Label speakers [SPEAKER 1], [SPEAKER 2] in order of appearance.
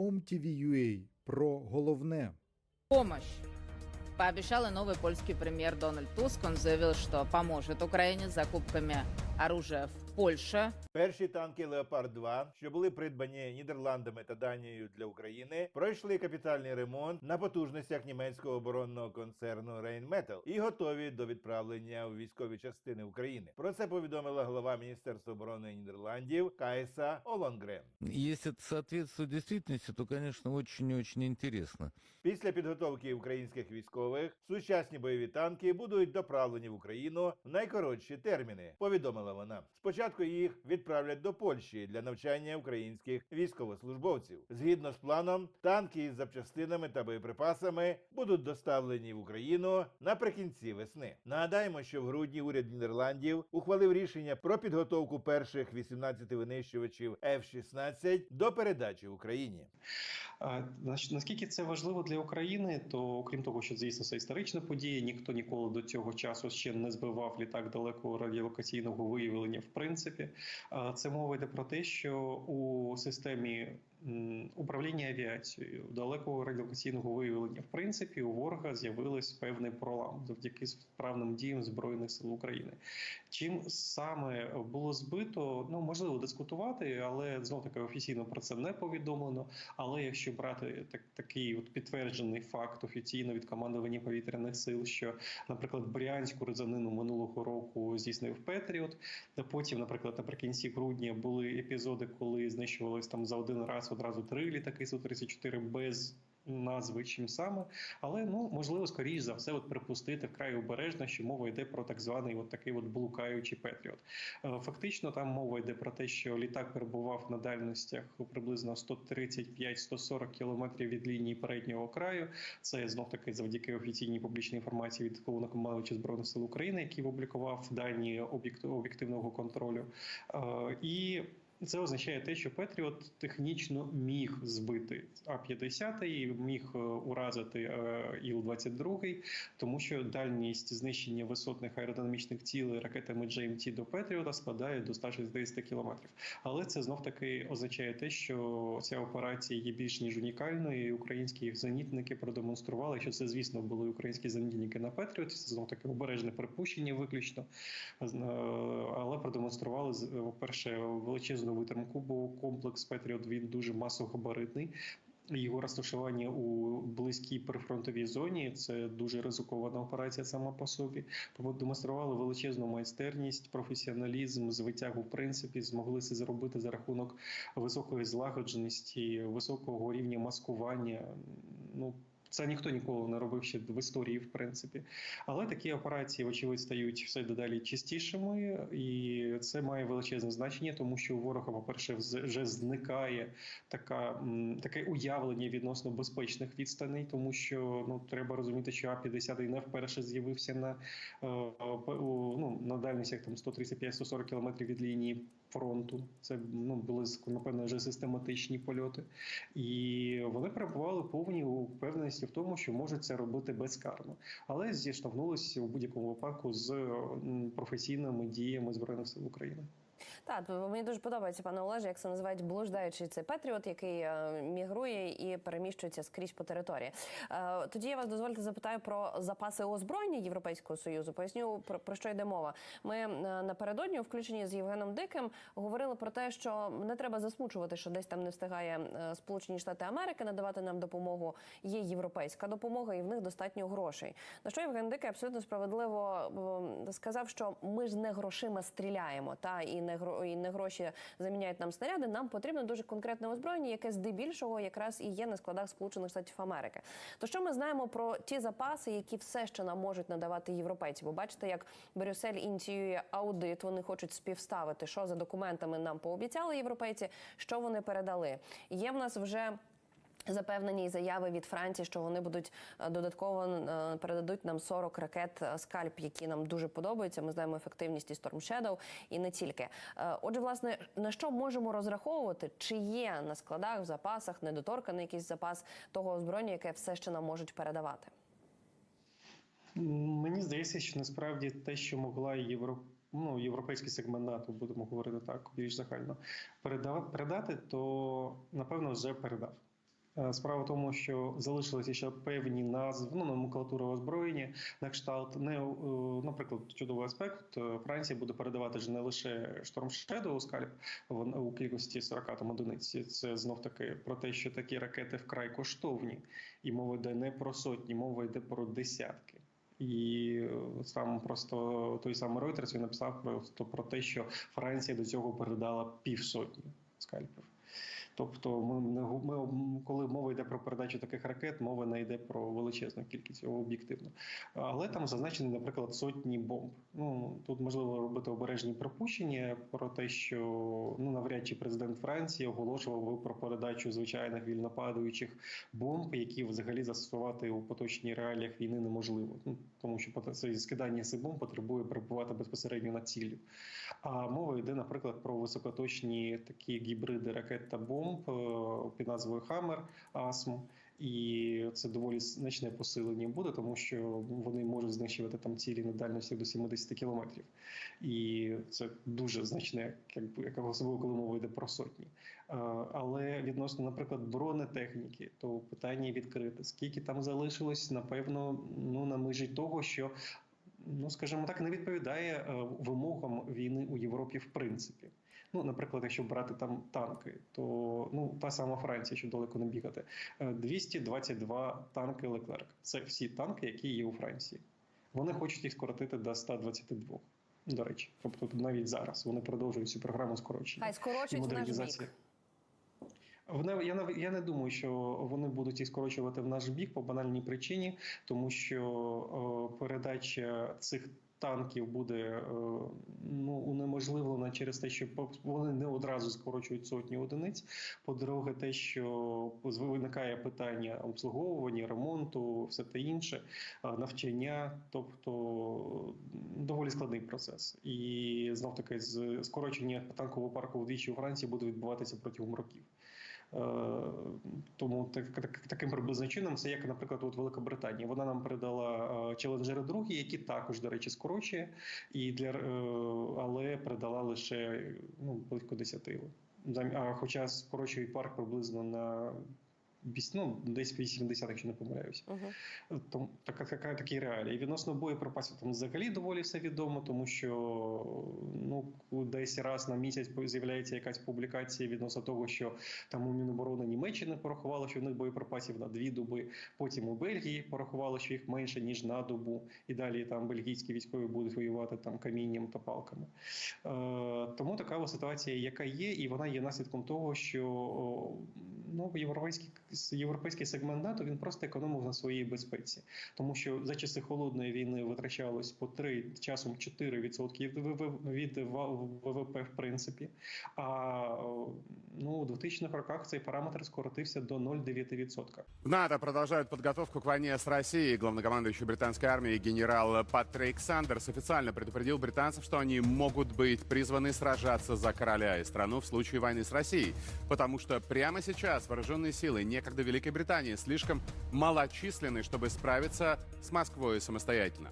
[SPEAKER 1] OMTV.ua про головне.
[SPEAKER 2] помощь. Пообещал и новый польский премьер Дональд Туск. Он заявил, что поможет Украине с закупками оружия в Польше.
[SPEAKER 3] Перші танки Леопард 2 що були придбані Нідерландами та Данією для України, пройшли капітальний ремонт на потужностях німецького оборонного концерну Рейнметал і готові до відправлення у військові частини України. Про це повідомила глава Міністерства оборони Нідерландів Кайса Олонгрен.
[SPEAKER 4] Если это соответствует действительности, то, конечно, очень и очень интересно.
[SPEAKER 3] Після підготовки українських військових сучасні бойові танки будуть доправлені в Україну в найкоротші терміни. Повідомила вона. Спочатку їх відправлять до Польщі для навчання українських військовослужбовців. Згідно з планом, танки із запчастинами та боєприпасами будуть доставлені в Україну наприкінці весни. Нагадаємо, що в грудні уряд Нідерландів ухвалив рішення про підготовку перших 18 винищувачів F-16 до передачі Україні.
[SPEAKER 5] Наскільки це важливо для України, то окрім того, що звісно це історична подія, ніхто ніколи до цього часу ще не збивав літак далекого радіолокаційного виявлення. В принципі, А, це мова йде про те, що у системі управління авіацією далекого радіолокаційного виявлення, в принципі, у ворога з'явилось певний пролам завдяки справним діям збройних сил України. Чим саме було збито, ну можливо дискутувати, але знов таки офіційно про це не повідомлено. Але якщо брати так, такий от підтверджений факт офіційно від командування повітряних сил, що, наприклад, Брянську резанину минулого року здійснив Петріот, потім, наприклад, наприкінці грудня були епізоди, коли знищувались там за один раз одразу три літаки Су-34 без. Назви чим саме, але ну можливо, скоріш за все, от припустити вкрай обережно, що мова йде про так званий от такий от блукаючий Петріот. Фактично, там мова йде про те, що літак перебував на дальностях приблизно 135-140 кілометрів від лінії переднього краю. Це знов таки завдяки офіційній публічній інформації від головнокомандувача збройних сил України, який опублікував дані об'єктивного контролю. Е, І це означає те, що Петріот технічно міг збити А-50 і міг е, уразити е, Іл-22, тому що дальність знищення висотних аеродинамічних цілей ракетами GMT до Петріота складає до 160 кілометрів. Але це знов таки означає те, що ця операція є більш ніж унікальною. і Українські зенітники продемонстрували, що це, звісно, були українські зенітники на Петріоті. Це знов таки обережне припущення, виключно Е, але продемонстрували з- по-перше, величезну витримку, бо комплекс Петріот він дуже масогабаритний. Його розташування у близькій прифронтовій зоні це дуже ризикована операція сама по собі. Продемонстрували величезну майстерність, професіоналізм, звитягу, принципі, змогли це зробити за рахунок високої злагодженості, високого рівня маскування. Ну це ніхто ніколи не робив ще в історії, в принципі. Але такі операції, вочевидь, стають все дедалі частішими, і це має величезне значення, тому що у ворога, по-перше, вз- вже зникає така, таке уявлення відносно безпечних відстаней, тому що ну треба розуміти, що А-50 не вперше з'явився на, е, ну, на дальностях там 135-140 кілометрів від лінії фронту. Це ну були напевно вже систематичні польоти, і вони перебували повні впевненості в тому, що можуть це робити безкарно, але зіштовхнулися у будь-якому випадку з професійними діями збройних сил України.
[SPEAKER 6] Так, мені дуже подобається, пане Олеже, як це називають блуждаючий цей Петріот, який е, мігрує і переміщується скрізь по території. Е, тоді я вас дозвольте запитаю про запаси озброєння Європейського союзу. Поясню про, про що йде мова. Ми е, напередодні у включенні з Євгеном Диким говорили про те, що не треба засмучувати, що десь там не встигає Сполучені Штати Америки надавати нам допомогу. Є європейська допомога, і в них достатньо грошей. На що Євген Дикий абсолютно справедливо сказав, що ми ж не грошима стріляємо, та і не гро і не гроші заміняють нам снаряди. Нам потрібно дуже конкретне озброєння, яке здебільшого якраз і є на складах Сполучених Штатів Америки. То що ми знаємо про ті запаси, які все ще нам можуть надавати європейці? Бо бачите, як Брюссель ініціює аудит, вони хочуть співставити, що за документами нам пообіцяли європейці, що вони передали. Є в нас вже. Запевнені заяви від Франції, що вони будуть е, додатково е, передадуть нам 40 ракет е, скальп, які нам дуже подобаються. Ми знаємо ефективність і Storm Shadow, і не тільки. Отже, власне, на що можемо розраховувати? Чи є на складах в запасах недоторканий якийсь запас того озброєння, яке все ще нам можуть передавати?
[SPEAKER 5] Мені здається, що насправді те, що могла Євро... ну, європейський сегмент НАТО, будемо говорити так, більш загально, передав... передати, то напевно вже передав. Е, Справа в тому, що залишилися ще певні назви, ну, номенклатура озброєння, на кшталт, не, е, наприклад, чудовий аспект, е, Франція буде передавати ж не лише Shadow скальп у кількості 40 там одиниць. Це знов таки про те, що такі ракети вкрай коштовні, і мова йде не про сотні, мова йде про десятки. І сам просто той самий Reuters він написав просто про те, що Франція до цього передала півсотні скальпів. Тобто, ми ми коли мова йде про передачу таких ракет, мова не йде про величезну кількість об'єктивно. Але там зазначені, наприклад, сотні бомб. Ну тут можливо робити обережні припущення про те, що ну навряд чи президент Франції оголошував би про передачу звичайних вільнопадаючих бомб, які взагалі застосувати у поточній реаліях війни неможливо. Ну тому що це скидання цих бомб потребує перебувати безпосередньо на ціллю. А мова йде, наприклад, про високоточні такі гібриди ракет та бомб е, під назвою Хаммер АСМ. І це доволі значне посилення буде, тому що вони можуть знищувати там цілі на дальності до 70 кілометрів. І це дуже значне, якби як особливо, коли мова йде про сотні. Е, Але відносно, наприклад, бронетехніки, то питання відкрите. Скільки там залишилось, напевно, ну на межі того, що ну скажімо так, не відповідає е, вимогам війни у Європі в принципі. Ну, наприклад, якщо брати там танки, то ну та сама Франція, щоб далеко не бігати, е, 222 танки Леклерк. Це всі танки, які є у Франції. Вони хочуть їх скоротити до 122. До речі, тобто навіть зараз вони продовжують цю програму скорочення
[SPEAKER 6] Хай скорочують
[SPEAKER 5] модернізації. Вони я нав- я не думаю, що вони будуть їх скорочувати в наш бік по банальній причині, тому що е, передача цих танків буде е, ну унеможливлена через те, що вони не одразу скорочують сотні одиниць. По-друге, те, що виникає питання обслуговування, ремонту, все те інше, е, навчання, тобто доволі складний процес. І знов таки скорочення танкового парку вдвічі у Франції буде відбуватися протягом років. Е, Тому так, так, таким приблизно чином, це як, наприклад, от Велика Британія. Вона нам передала челенджери другі, які також, до речі, скорочує, і для е, але передала лише ну близько 10. Зам- А хоча скорочує парк приблизно на ну, десь 80, якщо не помиляюся.
[SPEAKER 6] Угу.
[SPEAKER 5] Тому така, така такі реалії. Відносно боєприпасів там взагалі доволі все відомо, тому що ну десь раз на місяць з'являється якась публікація відносно того, що там у Міноборони Німеччини порахувало, що в них боєприпасів на дві доби. Потім у Бельгії порахувало, що їх менше ніж на добу, і далі там бельгійські військові будуть воювати там камінням та палками. Е, тому така ситуація, яка є, і вона є наслідком того, що ну європейський європейський сегмент НАТО він просто економив на своїй безпеці, тому що за часи холодної війни витрачалось по 3, часом 4% від ВВ від ВВП в принципі. А ну у 2000-х роках цей параметр скоротився до 0,9%.
[SPEAKER 1] В НАТО продолжают подготовку к войне с Россией. Главнокомандующий британской армии генерал Патрик Сандерс официально предупредил британцев, что они могут быть призваны сражаться за короля и страну в случае войны с Россией. Потому что прямо сейчас вооруженные силы некогда Великой Британии слишком малочисленны, чтобы справиться с Москвой самостоятельно.